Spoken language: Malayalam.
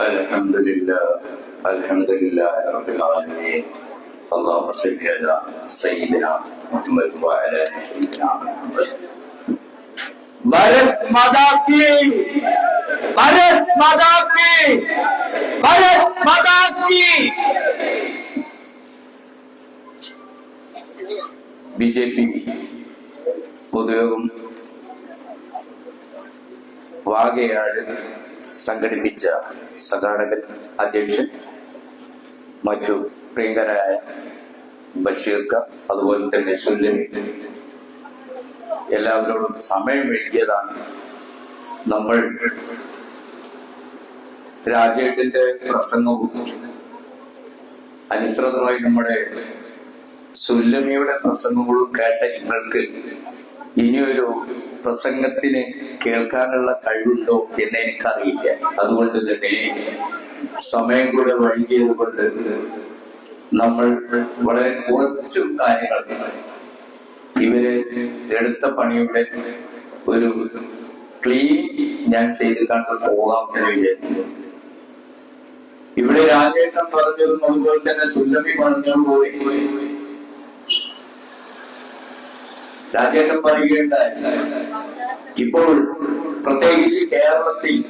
الحمد لله الحمد لله رب العالمين اللهم صل على سيدنا محمد وعلى ال سيدنا محمد भारत माता की भारत माता की भारत माता की ബി ജെ പി പൊതുയോഗം വാഗയാട് സംഘടിപ്പിച്ച സംഘാടകൻ അധ്യക്ഷൻ മറ്റു പ്രിയങ്കരായ ബഷീർക്ക അതുപോലെ തന്നെ സുല്യൻ എല്ലാവരോടും സമയം എഴുതിയതാണ് നമ്മൾ രാജേട്ടിന്റെ പ്രസംഗവും അനുസൃതമായി നമ്മുടെ സുല്ലമിയുടെ പ്രസംഗങ്ങളും കേട്ട നിങ്ങൾക്ക് ഇനിയൊരു പ്രസംഗത്തിന് കേൾക്കാനുള്ള കഴിവുണ്ടോ എന്ന് എനിക്കറിയില്ല. അതുകൊണ്ട് തന്നെ സമയം കൂടെ വൈകിയത് കൊണ്ട് നമ്മൾ വളരെ കുറച്ച് കാര്യങ്ങൾ ഇവർ എടുത്ത പണിയുടെ ഒരു ക്ലീൻ ഞാൻ ചെയ്ത് കണ്ട് പോകാം എന്ന് വിചാരിക്കുന്നു. ഇവിടെ രാജേട്ടൻ പറഞ്ഞതും അതുപോലെ തന്നെ സുല്ലമി പറഞ്ഞതും പോയി രാജേട്ടൻ പറയുകയുണ്ടായി. ഇപ്പോൾ പ്രത്യേകിച്ച് കേരളത്തിൽ